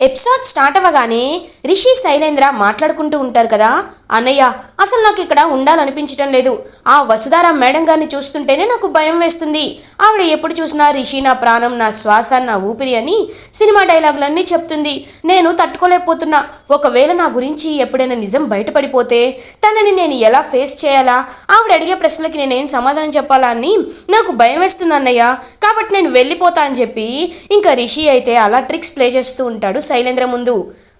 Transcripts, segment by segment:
Episode start అవ్వగానే రిషి శైలేంద్ర మాట్లాడుకుంటూ ఉంటారు కదా? అన్నయ్య అసలు నాకు ఇక్కడ ఉండాలనిపించటం లేదు. ఆ వసుధార మేడం గారిని చూస్తుంటేనే నాకు భయం వేస్తుంది. ఆవిడ ఎప్పుడు చూసినా రిషి నా ప్రాణం నా శ్వాస నా ఊపిరి అని సినిమా డైలాగులన్నీ చెప్తుంది. నేను తట్టుకోలేకపోతున్నా. ఒకవేళ నా గురించి ఎప్పుడైనా నిజం బయటపడిపోతే తనని నేను ఎలా ఫేస్ చేయాలా? ఆవిడ అడిగే ప్రశ్నలకి నేనేం సమాధానం చెప్పాలా అని నాకు భయం వేస్తుంది అన్నయ్య. కాబట్టి నేను వెళ్ళిపోతా అని చెప్పి ఇంకా రిషి అయితే అలా ట్రిక్స్ ప్లే చేస్తూ ఉంటాడు శైలేంద్ర ముందు.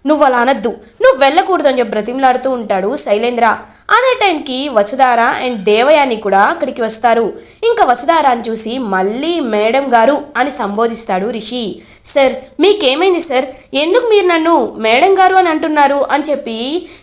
నువ్వు అలా అనద్దు. నువ్వు వెళ్ళకూడదు అని చెప్పి బ్రతిమలాడుతూ ఉంటాడు శైలేంద్ర. అదే టైంకి వసుధార అండ్ దేవయాని కూడా అక్కడికి వస్తారు. ఇంకా వసుధారాని చూసి మళ్ళీ మేడం గారు అని సంబోధిస్తాడు రిషి. సార్ మీకేమైంది సార్? ఎందుకు మీరు నన్ను మేడం గారు అని అంటున్నారు? అని చెప్పి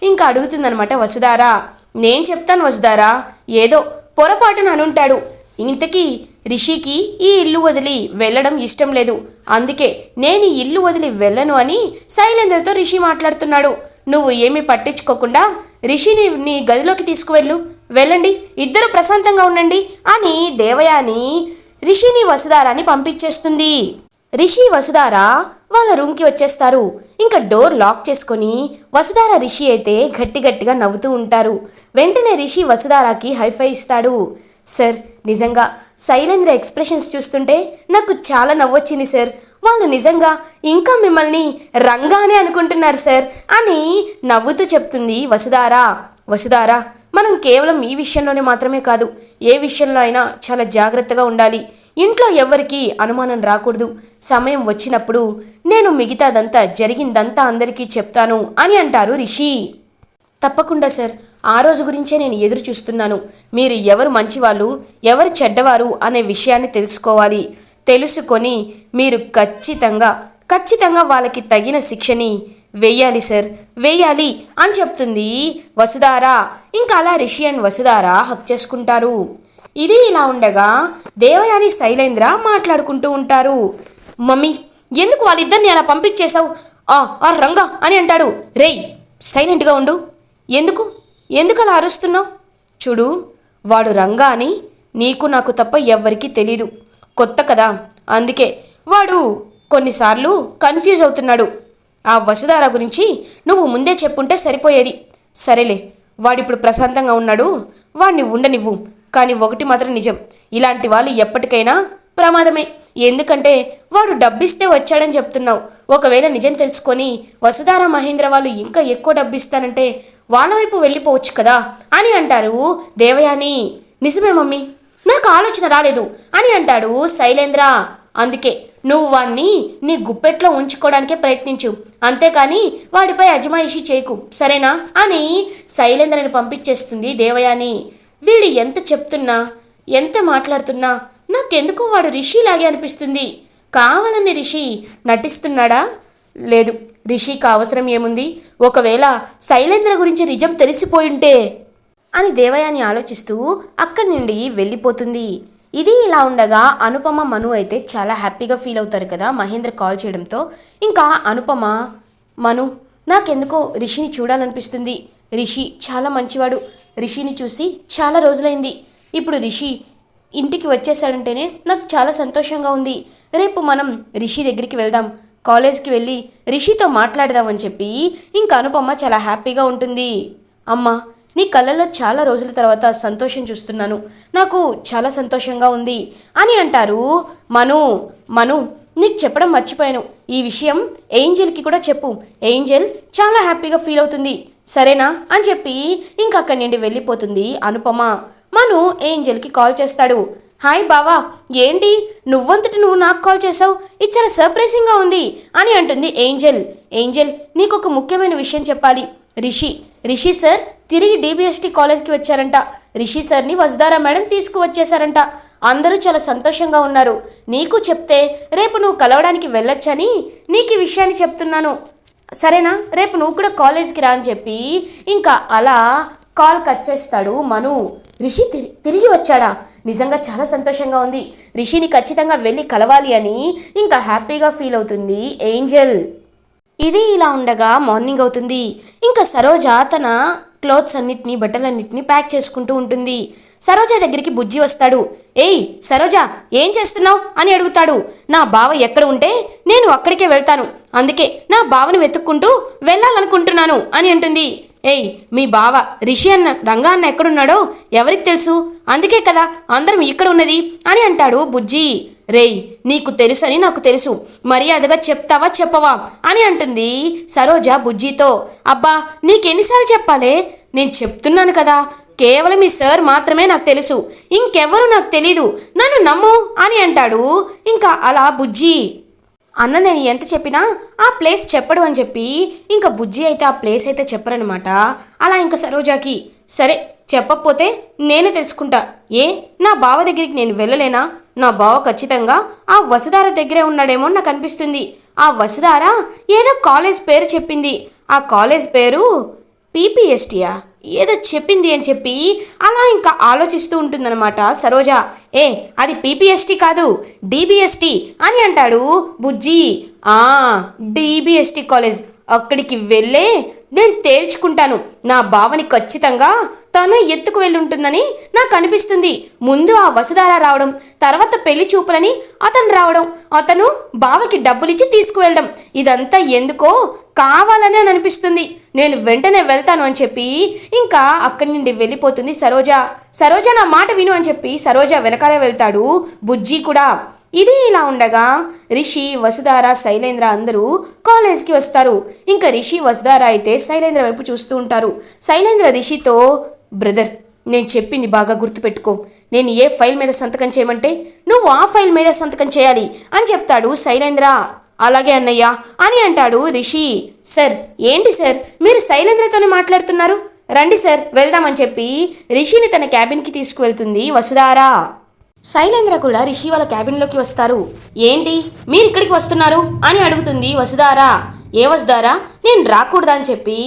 ఇంకా అడుగుతుందనమాట వసుధార. నేను చెప్తాను వసుధారా. ఏదో పొరపాటున అనుంటాడు. ఇంతకీ రిషికి ఈ ఇల్లు వదిలి వెళ్ళడం ఇష్టం లేదు. అందుకే నేను ఈ ఇల్లు వదిలి వెళ్ళను అని శైలేంద్రతో రిషి మాట్లాడుతున్నాడు. నువ్వు ఏమీ పట్టించుకోకుండా రిషిని నీ గదిలోకి తీసుకువెళ్ళు. వెళ్ళండి ఇద్దరు ప్రశాంతంగా ఉండండి అని దేవయాని రిషిని వసుధారాని పంపించేస్తుంది. రిషి వసుధార వాళ్ళ రూమ్కి వచ్చేస్తారు. ఇంకా డోర్ లాక్ చేసుకొని వసుధార రిషి అయితే గట్టి గట్టిగా నవ్వుతూ ఉంటారు. వెంటనే రిషి వసుధారాకి హైఫై ఇస్తాడు. సార్ నిజంగా శైలేంద్ర ఎక్స్ప్రెషన్స్ చూస్తుంటే నాకు చాలా నవ్వొచ్చింది సార్. వాళ్ళు నిజంగా ఇంకా మిమ్మల్ని రంగానే అనుకుంటున్నారు సార్ అని నవ్వుతూ చెప్తుంది వసుధారా. వసుధారా మనం కేవలం ఈ విషయంలోనే మాత్రమే కాదు ఏ విషయంలో అయినా చాలా జాగ్రత్తగా ఉండాలి. ఇంట్లో ఎవ్వరికీ అనుమానం రాకూడదు. సమయం వచ్చినప్పుడు నేను మిగతాదంతా జరిగిందంతా అందరికీ చెప్తాను అని అంటారు రిషి. తప్పకుండా సార్ ఆ రోజు గురించే నేను ఎదురు చూస్తున్నాను. మీరు ఎవరు మంచివాళ్ళు ఎవరు చెడ్డవారు అనే విషయాన్ని తెలుసుకోవాలి. తెలుసుకొని మీరు ఖచ్చితంగా ఖచ్చితంగా వాళ్ళకి తగిన శిక్షని వేయాలి సార్. వేయాలి అని చెప్తుంది వసుధారా. ఇంకా అలా రిషి అండ్ వసుధారా హక్ చేసుకుంటారు. ఇది ఇలా ఉండగా దేవయాని శైలేంద్ర మాట్లాడుకుంటూ ఉంటారు. మమ్మీ ఎందుకు వాళ్ళిద్దరిని అలా పంపించేశావు? ఆ ఆ రంగా అని అంటాడు. రేయ్ సైలెంట్గా ఉండు. ఎందుకు? ఎందుకలా అరుస్తున్నావు? చూడు వాడు రంగా అని నీకు నాకు తప్ప ఎవ్వరికీ తెలీదు. కొత్త కదా. అందుకే వాడు కొన్నిసార్లు కన్ఫ్యూజ్ అవుతున్నాడు. ఆ వసుధార గురించి నువ్వు ముందే చెప్పుంటే సరిపోయేది. సరేలే వాడిప్పుడు ప్రశాంతంగా ఉన్నాడు. వాడిని ఉండనివ్వు. కానీ ఒకటి మాత్రం నిజం. ఇలాంటి వాళ్ళు ఎప్పటికైనా ప్రమాదమే. ఎందుకంటే వాడు డబ్బిస్తే వచ్చాడని చెప్తున్నావు. ఒకవేళ నిజం తెలుసుకొని వసుధార మహేంద్ర వాళ్ళు ఇంకా ఎక్కువ డబ్బిస్తానంటే వాళ్ళ వైపు వెళ్ళిపోవచ్చు కదా అని అంటారు దేవయాని. నిజమే మమ్మీ నాకు ఆలోచన రాలేదు అని అంటాడు శైలేంద్ర. అందుకే నువ్వు వాణ్ణి నీ గుప్పెట్లో ఉంచుకోవడానికే ప్రయత్నించు. అంతేకాని వాడిపై అజమాయిషి చేయకు సరేనా అని శైలేంద్రని పంపించేస్తుంది దేవయాని. వీడు ఎంత చెప్తున్నా ఎంత మాట్లాడుతున్నా నాకెందుకో వాడు రిషిలాగే అనిపిస్తుంది. కావాలని రిషి నటిస్తున్నాడా? లేదు. రిషికి అవసరం ఏముంది? ఒకవేళ శైలేంద్ర గురించి నిజం తెలిసిపోయింటే? అని దేవయాని ఆలోచిస్తూ అక్కడి నుండి వెళ్ళిపోతుంది. ఇది ఇలా ఉండగా అనుపమ మను అయితే చాలా హ్యాపీగా ఫీల్ అవుతారు కదా మహేంద్ర కాల్ చేయడంతో. ఇంకా అనుపమ మను నాకెందుకో రిషిని చూడాలనిపిస్తుంది. రిషి చాలా మంచివాడు. రిషిని చూసి చాలా రోజులైంది. ఇప్పుడు రిషి ఇంటికి వచ్చేసాడంటేనే నాకు చాలా సంతోషంగా ఉంది. రేపు మనం రిషి దగ్గరికి వెళ్దాం. కాలేజ్కి వెళ్ళి రిషితో మాట్లాడదామని చెప్పి ఇంకా అనుపమ చాలా హ్యాపీగా ఉంటుంది. అమ్మ నీ కళ్ళల్లో చాలా రోజుల తర్వాత సంతోషం చూస్తున్నాను. నాకు చాలా సంతోషంగా ఉంది అని అంటారు మను. మను నీకు చెప్పడం మర్చిపోయాను. ఈ విషయం ఏంజెల్కి కూడా చెప్పు. ఏంజెల్ చాలా హ్యాపీగా ఫీల్ అవుతుంది. సరేనా? అని చెప్పి ఇంకా అక్కడి నుండి వెళ్ళిపోతుంది అనుపమ. మను ఏంజెల్కి కాల్ చేస్తాడు. హాయ్ బావా ఏంటి? నువ్వంతటి నువ్వు నాకు కాల్ చేసావు ఇది చాలా సర్ప్రైజింగ్గా ఉంది అని అంటుంది ఏంజెల్. ఏంజెల్ నీకు ఒక ముఖ్యమైన విషయం చెప్పాలి. రిషి రిషి సార్ తిరిగి డీబీఎస్టీ కాలేజ్కి వచ్చారంట. రిషి సార్ని వసుధారా మేడం తీసుకువచ్చేశారంట. అందరూ చాలా సంతోషంగా ఉన్నారు. నీకు చెప్తే రేపు నువ్వు కలవడానికి వెళ్ళొచ్చని నీకు ఈ విషయాన్ని చెప్తున్నాను. సరేనా? రేపు నువ్వు కూడా కాలేజ్కి రా అని చెప్పి ఇంకా అలా కాల్ కట్ చేస్తాడు మను. రిషి తిరిగి వచ్చాడా? నిజంగా చాలా సంతోషంగా ఉంది. రిషిని ఖచ్చితంగా వెళ్ళి కలవాలి అని ఇంకా హ్యాపీగా ఫీల్ అవుతుంది ఏంజెల్. ఇది ఇలా ఉండగా మార్నింగ్ అవుతుంది. ఇంకా సరోజ తన క్లోత్స్ అన్నిటినీ బట్టలన్నిటినీ ప్యాక్ చేసుకుంటూ ఉంటుంది. సరోజ దగ్గరికి బుజ్జి వస్తాడు. ఏయ్ సరోజ ఏం చేస్తున్నావు? అని అడుగుతాడు. నా బావ ఎక్కడ ఉంటే నేను అక్కడికే వెళ్తాను. అందుకే నా బావని వెతుక్కుంటూ వెళ్ళాలనుకుంటున్నాను అని అంటుంది. ఏయ్ మీ బావ రిషి అన్న రంగా అన్న ఎక్కడున్నాడో ఎవరికి తెలుసు? అందుకే కదా అందరం ఇక్కడ ఉన్నది అని అంటాడు బుజ్జి. రేయ్ నీకు తెలుసని నాకు తెలుసు. మర్యాదగా చెప్తావా చెప్పవా అని అంటుంది సరోజ బుజ్జితో. అబ్బా నీకెన్నిసార్లు చెప్పాలే? నేను చెప్తున్నాను కదా. కేవలం ఈ సార్ మాత్రమే నాకు తెలుసు. ఇంకెవరు నాకు తెలీదు. నన్ను నమ్ము అని అంటాడు. ఇంకా అలా బుజ్జి. అన్న నేను ఎంత చెప్పినా ఆ ప్లేస్ చెప్పడు అని చెప్పి ఇంకా బుజ్జి అయితే ఆ ప్లేస్ అయితే చెప్పరనమాట అలా ఇంకా సరోజాకి సరే చెప్పకపోతే నేనే తెలుసుకుంటా. ఏ నా బావ దగ్గరికి నేను వెళ్ళలేనా? నా బావ ఖచ్చితంగా ఆ వసుధార దగ్గరే ఉన్నాడేమో నాకు అనిపిస్తుంది. ఆ వసుధార ఏదో కాలేజ్ పేరు చెప్పింది. ఆ కాలేజ్ పేరు పీపీఎస్టీయా? ఏదో చెప్పింది అని చెప్పి అలా ఇంకా ఆలోచిస్తూ ఉంటుందన్నమాట సరోజ. ఏ అది పీపీఎస్టీ కాదు డీబీఎస్టీ అని అంటాడు బుజ్జి. ఆ డీబీఎస్టీ కాలేజ్ అక్కడికి వెళ్ళే నేను తేల్చుకుంటాను. నా భావని ఖచ్చితంగా తను ఎత్తుకు వెళ్ళుంటుందని నాకు అనిపిస్తుంది. ముందు ఆ వసుధార రావడం తర్వాత పెళ్ళి చూపులని అతను రావడం అతను బావకి డబ్బులిచ్చి తీసుకువెళ్ళడం ఇదంతా ఎందుకో కావాలని అని అనిపిస్తుంది. నేను వెంటనే వెళ్తాను అని చెప్పి ఇంకా అక్కడి నుండి వెళ్ళిపోతుంది సరోజ. సరోజ నా మాట విను అని చెప్పి సరోజ వెనకాలే వెళ్తాడు. బుజ్జి కూడా ఇది ఇలా ఉండగా రిషి వసుధార శైలేంద్ర అందరూ కాలేజ్కి వస్తారు. ఇంకా రిషి వసుధార అయితే శైలేంద్ర వైపు చూస్తూ ఉంటారు. శైలేంద్ర రిషితో బ్రదర్ నేను చెప్పింది బాగా గుర్తుపెట్టుకో. నేను ఏ ఫైల్ మీద సంతకం చేయమంటే నువ్వు ఆ ఫైల్ మీద సంతకం చేయాలి అని చెప్తాడు శైలేంద్ర. అలాగే అన్నయ్య అని అంటాడు రిషి. సార్ ఏంటి సార్? మీరు శైలేంద్రతోనే మాట్లాడుతున్నారు? రండి సార్ వెళ్దామని చెప్పి రిషిని తన క్యాబిన్కి తీసుకువెళ్తుంది వసుధారా. శైలేంద్ర కూడా రిషి వాళ్ళ క్యాబిన్లోకి వస్తారు. ఏంటి? మీరు ఇక్కడికి వస్తున్నారు? అని అడుగుతుంది వసుధారా. ఏ వసుధారా? నేను రాకూడదా అని చెప్పి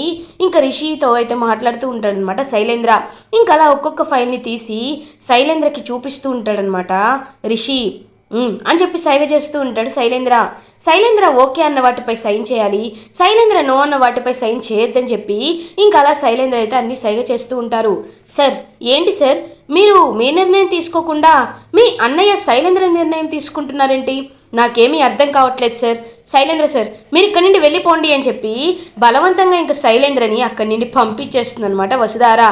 ఇంకా రిషితో అయితే మాట్లాడుతూ ఉంటాడనమాట శైలేంద్ర. ఇంకా అలా ఒక్కొక్క ఫైల్ని తీసి శైలేంద్రకి చూపిస్తూ ఉంటాడనమాట రిషి. అని చెప్పి సైగ చేస్తూ ఉంటాడు శైలేంద్ర. శైలేంద్ర ఓకే అన్న వాటిపై సైన్ చేయాలి. శైలేంద్ర నో అన్న వాటిపై సైన్ చేయొద్దని చెప్పి ఇంకా అలా శైలేంద్ర అయితే అన్ని సైగ చేస్తూ ఉంటారు. సార్ ఏంటి సార్? మీరు మీ నిర్ణయం తీసుకోకుండా మీ అన్నయ్య శైలేంద్ర నిర్ణయం తీసుకుంటున్నారేంటి? నాకేమీ అర్థం కావట్లేదు సార్. శైలేంద్ర సార్ మీరు ఇక్కడి నుండి వెళ్ళిపోండి అని చెప్పి బలవంతంగా ఇంకా శైలేంద్రని అక్కడి నుండి పంపించేస్తుంది అనమాట వసుధార.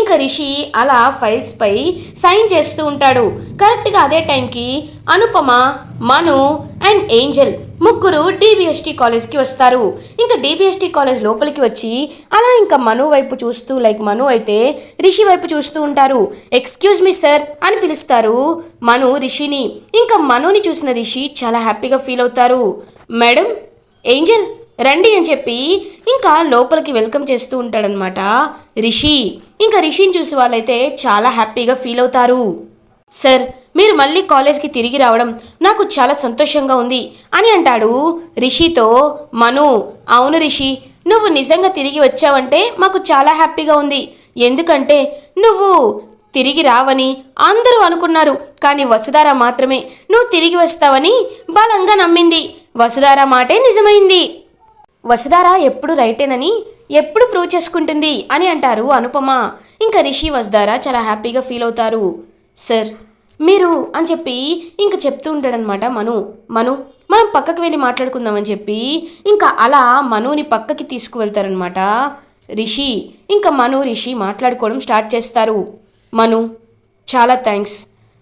ఇంకా రిషి అలా ఫైల్స్పై సైన్ చేస్తూ ఉంటాడు. కరెక్ట్గా అదే టైంకి అనుపమ మను అండ్ ఏంజల్ ముగ్గురు డిబిఎస్టీ కాలేజ్కి వస్తారు. ఇంకా డిబిఎస్టీ కాలేజ్ లోపలికి వచ్చి అలా ఇంకా మను వైపు చూస్తూ లైక్ మను అయితే రిషి వైపు చూస్తూ ఉంటారు. ఎక్స్క్యూజ్ మీ సార్ అని పిలుస్తారు. మను రిషిని ఇంకా మనుని చూసిన రిషి చాలా హ్యాపీగా ఫీల్ అవుతారు. మేడం ఏంజల్ రండి అని చెప్పి ఇంకా లోపలికి వెల్కమ్ చేస్తూ ఉంటాడనమాట రిషి ఇంకా రిషిని చూసి వాళ్ళైతే చాలా హ్యాపీగా ఫీల్ అవుతారు. సార్ మీరు మళ్ళీ కాలేజ్కి తిరిగి రావడం నాకు చాలా సంతోషంగా ఉంది అని అంటాడు రిషితో మను. అవును రిషి నువ్వు నిజంగా తిరిగి వచ్చావంటే మాకు చాలా హ్యాపీగా ఉంది. ఎందుకంటే నువ్వు తిరిగి రావని అందరూ అనుకున్నారు. కానీ వసుధార మాత్రమే నువ్వు తిరిగి వస్తావని బలంగా నమ్మింది. వసుధార మాటే నిజమైంది. వసుధార ఎప్పుడు రైటేనని ఎప్పుడు ప్రూవ్ చేసుకుంటుంది అని అంటారు అనుపమ. ఇంకా రిషి వసుధార చాలా హ్యాపీగా ఫీల్ అవుతారు. సార్ మీరు అని చెప్పి ఇంకా చెప్తూ ఉంటాడనమాట మను. మను మనం పక్కకి వెళ్ళి మాట్లాడుకుందామని చెప్పి ఇంకా అలా మనుని పక్కకి తీసుకువెళ్తారనమాట రిషి ఇంకా మను రిషి మాట్లాడుకోవడం స్టార్ట్ చేస్తారు. మను చాలా థ్యాంక్స్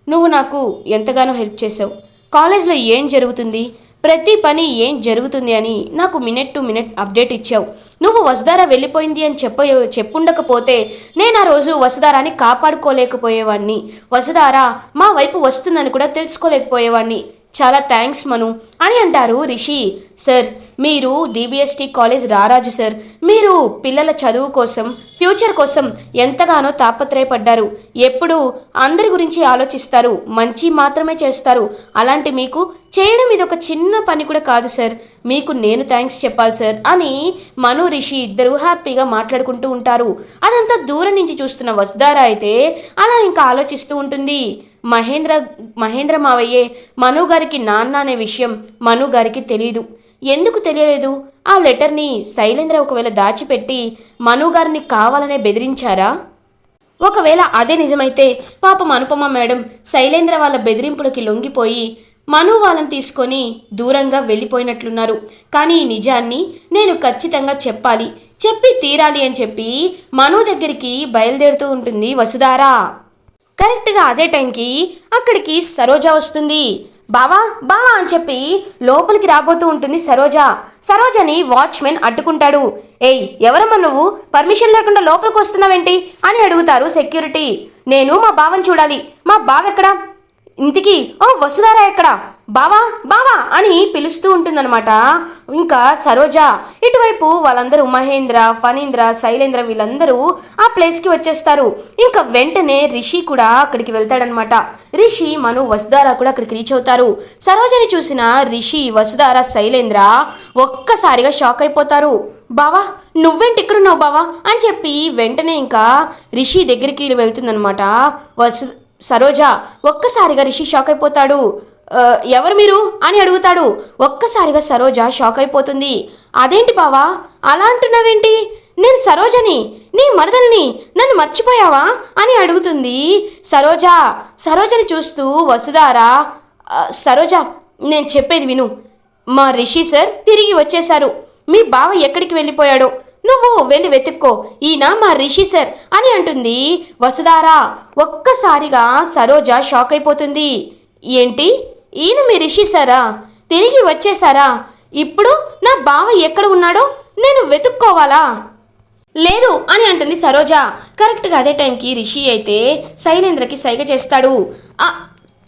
నువ్వు నాకు ఎంతగానో హెల్ప్ చేసావు కాలేజ్లో ఏం జరుగుతుంది? ప్రతి పని ఏం జరుగుతుంది అని నాకు మినిట్ టు మినిట్ అప్డేట్ ఇచ్చావు. నువ్వు వసుధార వెళ్ళిపోయింది అని చెప్ప చెప్పుండకపోతే నేను ఆ రోజు వసుధారాని కాపాడుకోలేకపోయేవాడిని వసుధార మా వైపు వస్తుందని కూడా తెలుసుకోలేకపోయేవాడిని చాలా థ్యాంక్స్ మను. అని అంటారు రిషి. సార్ మీరు డిబిఎస్టి కాలేజ్ రారాజు సార్. మీరు పిల్లల చదువు కోసం ఫ్యూచర్ కోసం ఎంతగానో తాపత్రయపడ్డారు. ఎప్పుడు అందరి గురించి ఆలోచిస్తారు. మంచి మాత్రమే చేస్తారు. అలాంటి మీకు చేయడం ఇది ఒక చిన్న పని కూడా కాదు సార్. మీకు నేను థ్యాంక్స్ చెప్పాలి సార్ అని మను రిషి ఇద్దరు హ్యాపీగా మాట్లాడుకుంటూ ఉంటారు. అదంతా దూరం నుంచి చూస్తున్న వసుధార అయితే అలా ఇంకా ఆలోచిస్తూ ఉంటుంది. మహేంద్ర మహేంద్ర మావయ్యే మను గారికి నాన్న అనే విషయం మను గారికి తెలియదు ఎందుకు తెలియలేదు? ఆ లెటర్ని శైలేంద్ర ఒకవేళ దాచిపెట్టి మను గారిని కావాలనే బెదిరించారా? ఒకవేళ అదే నిజమైతే పాపం అనుపమ మేడం శైలేంద్ర వాళ్ళ బెదిరింపులకి లొంగిపోయి మను వాళ్ళని తీసుకొని దూరంగా వెళ్ళిపోయినట్లున్నారు. కానీ ఈ నిజాన్ని నేను ఖచ్చితంగా చెప్పాలి. చెప్పి తీరాలి అని చెప్పి మను దగ్గరికి బయలుదేరుతూ ఉంటుంది వసుధారా. కరెక్ట్గా అదే టైంకి అక్కడికి సరోజ వస్తుంది. బావా బావా అని చెప్పి లోపలికి రాబోతూ ఉంటుంది సరోజ. సరోజని వాచ్మెన్ అడ్డుకుంటాడు. ఏయ్ ఎవరమ్మా నువ్వు? పర్మిషన్ లేకుండా లోపలికి వస్తున్నావేంటి? అని అడుగుతారు సెక్యూరిటీ. నేను మా బావని చూడాలి. మా బావ ఎక్కడా? ఇంటికి ఓ వసుధారా ఎక్కడ? బావా బావా అని పిలుస్తూ ఉంటుందన్నమాట. ఇంకా సరోజ ఇటువైపు వాళ్ళందరూ మహేంద్ర ఫణీంద్ర శైలేంద్ర వీళ్ళందరూ ఆ ప్లేస్కి వచ్చేస్తారు. ఇంకా వెంటనే రిషి కూడా అక్కడికి వెళ్తాడనమాట రిషి మను వసుధార కూడా అక్కడికి రీచ్ అవుతారు. సరోజని చూసిన రిషి వసుధార శైలేంద్ర ఒక్కసారిగా షాక్ అయిపోతారు. బావా నువ్వేంటి ఇక్కడున్నావు బావా? అని చెప్పి వెంటనే ఇంకా రిషి దగ్గరికి వెళ్తుందనమాట వసు సరోజ ఒక్కసారిగా రిషి షాక్ అయిపోతాడు. ఎవరు మీరు? అని అడుగుతాడు. ఒక్కసారిగా సరోజ షాక్ అయిపోతుంది. అదేంటి బావా? అలా అంటున్నావేంటి? నేను సరోజని నీ మరదల్ని నన్ను మర్చిపోయావా? అని అడుగుతుంది సరోజ. సరోజని చూస్తూ వసుధారా సరోజ నేను చెప్పేది విను. మా రిషి సార్ తిరిగి వచ్చేశారు. మీ బావ ఎక్కడికి వెళ్ళిపోయాడో? నువ్వు వెళ్ళి వెతుక్కో. ఈయన మా రిషి సార్ అని అంటుంది వసుధారా. ఒక్కసారిగా సరోజ షాక్ అయిపోతుంది. ఏంటి? ఈయన మీ రిషి సారా? తిరిగి వచ్చేసారా? ఇప్పుడు నా బావ ఎక్కడ ఉన్నాడో నేను వెతుక్కోవాలా? లేదు అని అంటుంది సరోజ. కరెక్ట్గా అదే టైంకి రిషి అయితే శైలేంద్రకి సైగ చేస్తాడు.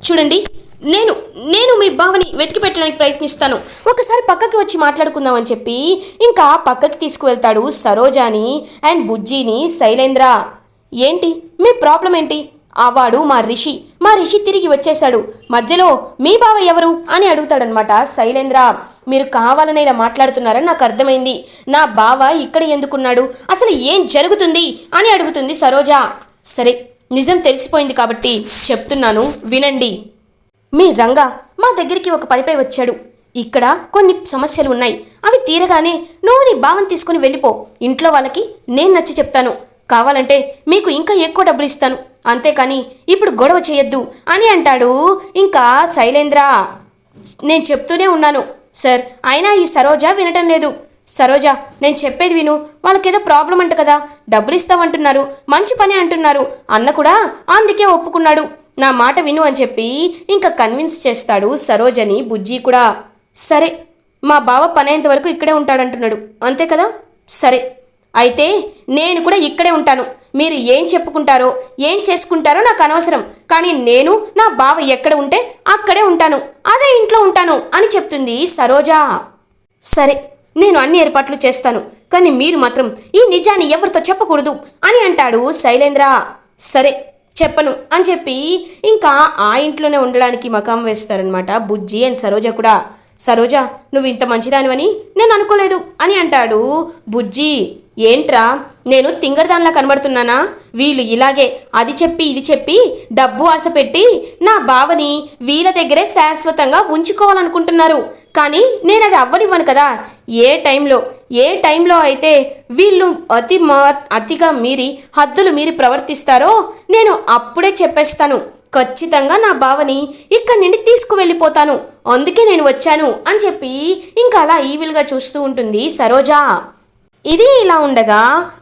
చూడండి. నేను నేను మీ బావని వెతికి పెట్టడానికి ప్రయత్నిస్తాను. ఒకసారి పక్కకి వచ్చి మాట్లాడుకుందామని చెప్పి ఇంకా పక్కకి తీసుకువెళ్తాడు సరోజాని అండ్ బుజ్జిని శైలేంద్ర. ఏంటి? మీ ప్రాబ్లం ఏంటి? ఆవాడు మా రిషి మా రిషి తిరిగి వచ్చేశాడు. మధ్యలో మీ బావ ఎవరు? అని అడుగుతాడనమాట శైలేంద్ర. మీరు కావాలని ఇలా మాట్లాడుతున్నారని నాకు అర్థమైంది. నా బావ ఇక్కడ ఎందుకున్నాడు? అసలు ఏం జరుగుతుంది? అని అడుగుతుంది సరోజ. సరే నిజం తెలిసిపోయింది కాబట్టి చెప్తున్నాను వినండి. మీ రంగా మా దగ్గరికి ఒక పనిపై వచ్చాడు. ఇక్కడ కొన్ని సమస్యలు ఉన్నాయి. అవి తీరగానే నువ్వు నీ భావం తీసుకుని వెళ్ళిపో. ఇంట్లో వాళ్ళకి నేను నచ్చి చెప్తాను. కావాలంటే మీకు ఇంకా ఎక్కువ డబ్బులు ఇస్తాను. అంతేకాని ఇప్పుడు గొడవ చేయొద్దు అని అంటాడు. ఇంకా శైలేంద్ర నేను చెప్తూనే ఉన్నాను. సార్ అయినా ఈ సరోజ వినటం లేదు. సరోజ నేను చెప్పేది విను. వాళ్ళకేదో ప్రాబ్లం అంట కదా. డబ్బులు ఇస్తామంటున్నారు మంచి పని అంటున్నారు. అన్న కూడా అందుకే ఒప్పుకున్నాడు. నా మాట విను అని చెప్పి ఇంకా కన్విన్స్ చేస్తాడు సరోజని బుజ్జి కూడా. సరే మా బావ పనేంత వరకు ఇక్కడే ఉంటాడంటున్నాడు. అంతే కదా? సరే. అయితే నేను కూడా ఇక్కడే ఉంటాను. మీరు ఏం చెప్పుకుంటారో ఏం చేసుకుంటారో నాకు అనవసరం. కానీ నేను నా బావ ఎక్కడ ఉంటే అక్కడే ఉంటాను. అదే ఇంట్లో ఉంటాను అని చెప్తుంది సరోజా. సరే నేను అన్ని ఏర్పాట్లు చేస్తాను. కానీ మీరు మాత్రం ఈ నిజాన్ని ఎవరితో చెప్పకూడదు అని అంటాడు శైలేంద్ర. సరే చెప్పను అని చెప్పి ఇంకా ఆ ఇంట్లోనే ఉండడానికి మకాం వేస్తారనమాట బుజ్జి అండ్ సరోజ కూడా. సరోజ నువ్వు ఇంత మంచిదానివని నేను అనుకోలేదు అని అంటాడు బుజ్జి. ఏంట్రా నేను తింగరదానిలా కనబడుతున్నానా? వీళ్ళు ఇలాగే అది చెప్పి ఇది చెప్పి డబ్బు ఆశ పెట్టి నా బావని వీళ్ళ దగ్గరే శాశ్వతంగా ఉంచుకోవాలనుకుంటున్నారు. కానీ నేను అది అవ్వనివ్వను కదా. ఏ టైంలో ఏ టైంలో అయితే వీళ్ళు అతి మా అతిగా మీరి హద్దులు మీరి ప్రవర్తిస్తారో నేను అప్పుడే చెప్పేస్తాను. ఖచ్చితంగా నా బావని ఇక్కడి నుండి తీసుకువెళ్ళిపోతాను. అందుకే నేను వచ్చాను అని చెప్పి ఇంకా అలా ఈవిల్గా చూస్తూ ఉంటుంది సరోజా. ఇది ఇలా ఉండగా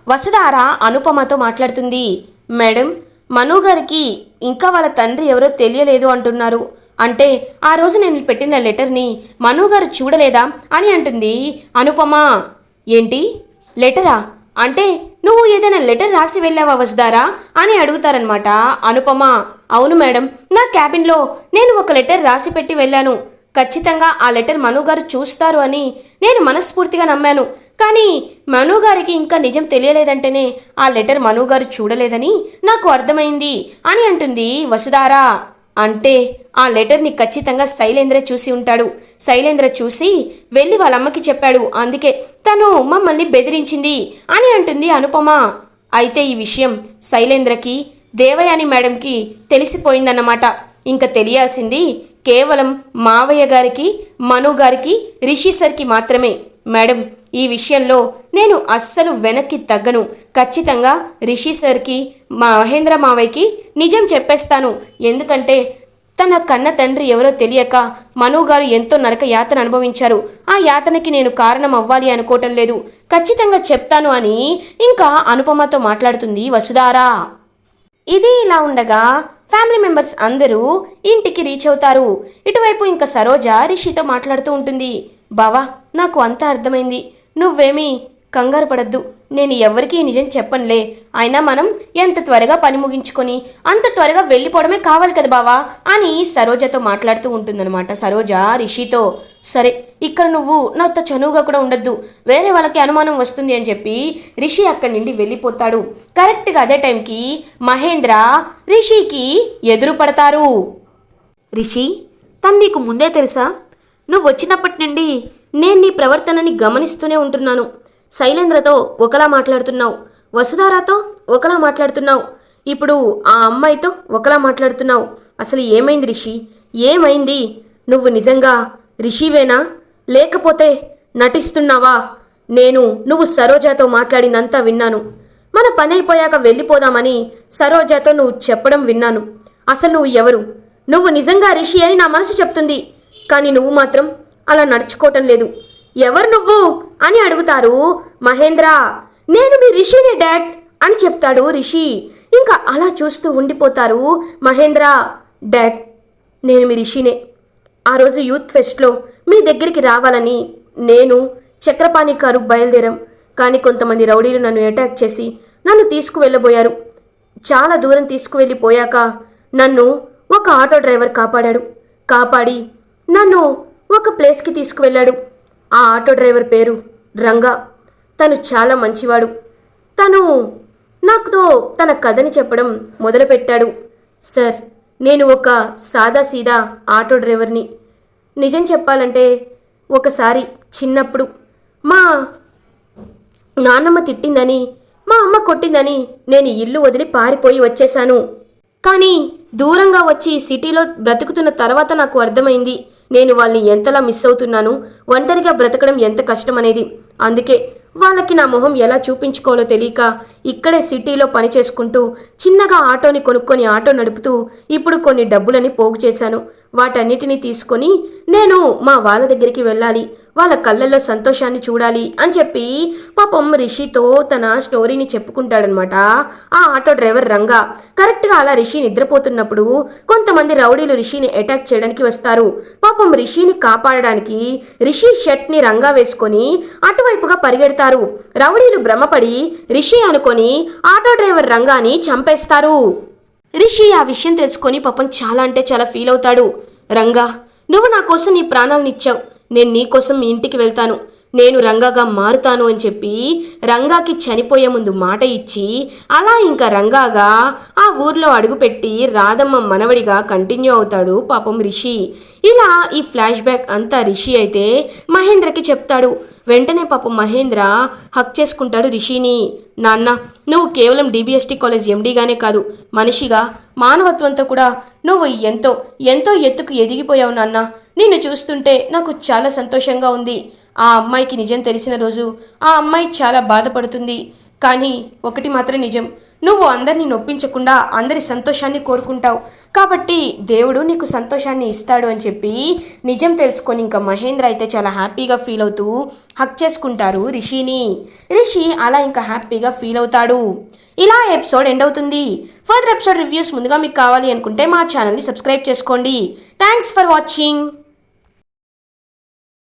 వసుధార అనుపమతో మాట్లాడుతుంది. మేడం మను గారికి ఇంకా వాళ్ళ తండ్రి ఎవరో తెలియలేదు అంటున్నారు. అంటే ఆ రోజు నేను పెట్టిన లెటర్ని మను గారు చూడలేదా అని అంటుంది అనుపమ. ఏంటి? లెటరా? అంటే నువ్వు ఏదైనా లెటర్ రాసి వెళ్ళావా వసుదారా అని అడుగుతారనమాట అనుపమ. అవును మేడం నా క్యాబిన్లో నేను ఒక లెటర్ రాసి పెట్టి వెళ్ళాను. ఖచ్చితంగా ఆ లెటర్ మను గారు చూస్తారు అని నేను మనస్ఫూర్తిగా నమ్మాను. కానీ మనుగారికి ఇంకా నిజం తెలియలేదంటేనే ఆ లెటర్ మనుగారు చూడలేదని నాకు అర్థమైంది అని అంటుంది వసుధారా. అంటే ఆ లెటర్ని ఖచ్చితంగా శైలేంద్ర చూసి ఉంటాడు. శైలేంద్ర చూసి వెళ్ళి వాళ్ళ అమ్మకి చెప్పాడు. అందుకే తను మమ్మల్ని బెదిరించింది అని అంటుంది అనుపమ. అయితే ఈ విషయం శైలేంద్రకి దేవయాని మేడంకి తెలిసిపోయిందన్నమాట. ఇంకా తెలియాల్సింది కేవలం మావయ్య గారికి మను గారికి రిషి సర్కి మాత్రమే. మేడం ఈ విషయంలో నేను అస్సలు వెనక్కి తగ్గను. ఖచ్చితంగా రిషి సర్కి మా మహేంద్ర మావయ్యకి నిజం చెప్పేస్తాను. ఎందుకంటే తన కన్న తండ్రి ఎవరో తెలియక మనోగారు ఎంతో నరక యాతన అనుభవించారు. ఆ యాతనకి నేను కారణం అవ్వాలి అనుకోవటం లేదు. ఖచ్చితంగా చెప్తాను అని ఇంకా అనుపమతో మాట్లాడుతుంది వసుధారా. ఇది ఇలా ఉండగా ఫ్యామిలీ మెంబర్స్ అందరూ ఇంటికి రీచ్ అవుతారు. ఇటువైపు ఇంకా సరోజ రిషితో మాట్లాడుతూ ఉంటుంది. బావా నాకు అంతా అర్థమైంది. నువ్వేమీ కంగారు పడద్దు. నేను ఎవరికీ నిజం చెప్పనులే. అయినా మనం ఎంత త్వరగా పని ముగించుకొని అంత త్వరగా వెళ్ళిపోవడమే కావాలి కదా బావా? అని సరోజతో మాట్లాడుతూ ఉంటుందన్నమాట. సరోజ రిషితో సరే ఇక్కడ నువ్వు నాతో చనువుగా కూడా ఉండొద్దు. వేరే వాళ్ళకి అనుమానం వస్తుంది అని చెప్పి రిషి అక్కడి నుండి వెళ్ళిపోతాడు. కరెక్ట్గా అదే టైంకి మహేంద్ర రిషికి ఎదురు పడతారు. రిషి తను నీకు ముందే తెలుసా? నువ్వు వచ్చినప్పటి నుండి నేను నీ ప్రవర్తనని గమనిస్తూనే ఉంటున్నాను. శైలేంద్రతో ఒకలా మాట్లాడుతున్నావు. వసుధారాతో ఒకలా మాట్లాడుతున్నావు. ఇప్పుడు ఆ అమ్మాయితో ఒకలా మాట్లాడుతున్నావు. అసలు ఏమైంది రిషి? ఏమైంది? నువ్వు నిజంగా రిషివేనా? లేకపోతే నటిస్తున్నావా? నేను నువ్వు సరోజాతో మాట్లాడినంతా విన్నాను. మన పని అయిపోయాక వెళ్ళిపోదామని సరోజాతో నువ్వు చెప్పడం విన్నాను. అసలు నువ్వు ఎవరు? నువ్వు నిజంగా రిషి అని నా మనసు చెప్తుంది. కానీ నువ్వు మాత్రం అలా నడుచుకోవటం లేదు. ఎవరు నువ్వు? అని అడుగుతారు మహేంద్ర. నేను మీ రిషినే డాడ్ అని చెప్తాడు రిషి. ఇంకా అలా చూస్తూ ఉండిపోతారు మహేంద్ర. డాడ్ నేను మీ రిషినే. ఆ రోజు యూత్ ఫెస్ట్లో మీ దగ్గరికి రావాలని నేను చక్రపాణి కారు బయలుదేరాం. కానీ కొంతమంది రౌడీలు నన్ను అటాక్ చేసి నన్ను తీసుకువెళ్ళబోయారు. చాలా దూరం తీసుకువెళ్ళిపోయాక నన్ను ఒక ఆటో డ్రైవర్ కాపాడాడు. కాపాడి నన్ను ఒక ప్లేస్కి తీసుకువెళ్ళాడు. ఆ ఆటో డ్రైవర్ పేరు రంగా. తను చాలా మంచివాడు. తను నాకుతో తన కథని చెప్పడం మొదలుపెట్టాడు. సార్ నేను ఒక సాదాసీదా ఆటో డ్రైవర్ని. నిజం చెప్పాలంటే ఒకసారి చిన్నప్పుడు మా నాన్నమ్మ తిట్టిందని మా అమ్మ కొట్టిందని నేను ఇల్లు వదిలి పారిపోయి వచ్చేశాను. కానీ దూరంగా వచ్చి సిటీలో బ్రతుకుతున్న తర్వాత నాకు అర్థమైంది. నేను వాళ్ళని ఎంతలా మిస్ అవుతున్నాను? ఒంటరిగా బ్రతకడం ఎంత కష్టమనేది. అందుకే వాళ్ళకి నా మొహం ఎలా చూపించుకోవాలో తెలియక ఇక్కడే సిటీలో పని చేసుకుంటూ చిన్నగా ఆటోని కొనుక్కొని ఆటో నడుపుతూ ఇప్పుడు కొన్ని డబ్బులని పోగు చేశాను. వాటన్నిటినీ తీసుకొని నేను మా వాళ్ళ దగ్గరికి వెళ్ళాలి. వాళ్ళ కళ్ళల్లో సంతోషాన్ని చూడాలి అని చెప్పి పాపం రిషితో తన స్టోరీని చెప్పుకుంటాడనమాట. ఆ ఆటో డ్రైవర్ రంగా. కరెక్ట్గా అలా రిషి నిద్రపోతున్నప్పుడు కొంతమంది రౌడీలు రిషిని అటాక్ చేయడానికి వస్తారు. పాపం రిషిని కాపాడడానికి రిషి షర్ట్ని రంగా వేసుకొని అటువైపుగా పరిగెడతారు. రౌడీలు భ్రమపడి రిషి అనుకొని ఆటో డ్రైవర్ రంగాని చంపేస్తారు. రిషి ఆ విషయం తెలుసుకొని పాపం చాలా అంటే చాలా ఫీల్ అవుతాడు. రంగా నువ్వు నా కోసం నీ ప్రాణాలను ఇచ్చావు నేను నీకోసం మీ ఇంటికి వెళ్తాను. నేను రంగాగా మారుతాను అని చెప్పి రంగాకి చనిపోయే ముందు మాట ఇచ్చి అలా ఇంకా రంగాగా ఆ ఊర్లో అడుగుపెట్టి రాధమ్మ మనవడిగా కంటిన్యూ అవుతాడు పాపం రిషి. ఇలా ఈ ఫ్లాష్ బ్యాక్ అంతా రిషి అయితే మహేంద్రకి చెప్తాడు. వెంటనే పాపం మహేంద్ర హక్ చేసుకుంటాడు రిషిని. నాన్న నువ్వు కేవలం డిబిఎస్టీ కాలేజ్ ఎండీగానే కాదు మనిషిగా మానవత్వంతో కూడా నువ్వు ఎంతో ఎంతో ఎత్తుకు ఎదిగిపోయావు నాన్న. నిన్ను చూస్తుంటే నాకు చాలా సంతోషంగా ఉంది. ఆ అమ్మాయికి నిజం తెలిసిన రోజు ఆ అమ్మాయి చాలా బాధపడుతుంది. కానీ ఒకటి మాత్రం నిజం. నువ్వు అందరినీ నొప్పించకుండా అందరి సంతోషాన్ని కోరుకుంటావు. కాబట్టి దేవుడు నీకు సంతోషాన్ని ఇస్తాడు అని చెప్పి నిజం తెలుసుకొని ఇంకా మహేంద్ర అయితే చాలా హ్యాపీగా ఫీల్ అవుతూ హక్ చేసుకుంటారు రిషిని. రిషి అలా ఇంకా హ్యాపీగా ఫీల్ అవుతాడు. ఇలా ఎపిసోడ్ ఎండ్ అవుతుంది. ఫర్దర్ ఎపిసోడ్ రివ్యూస్ ముందుగా మీకు కావాలి అనుకుంటే మా ఛానల్ని సబ్స్క్రైబ్ చేసుకోండి. Thanks for watching.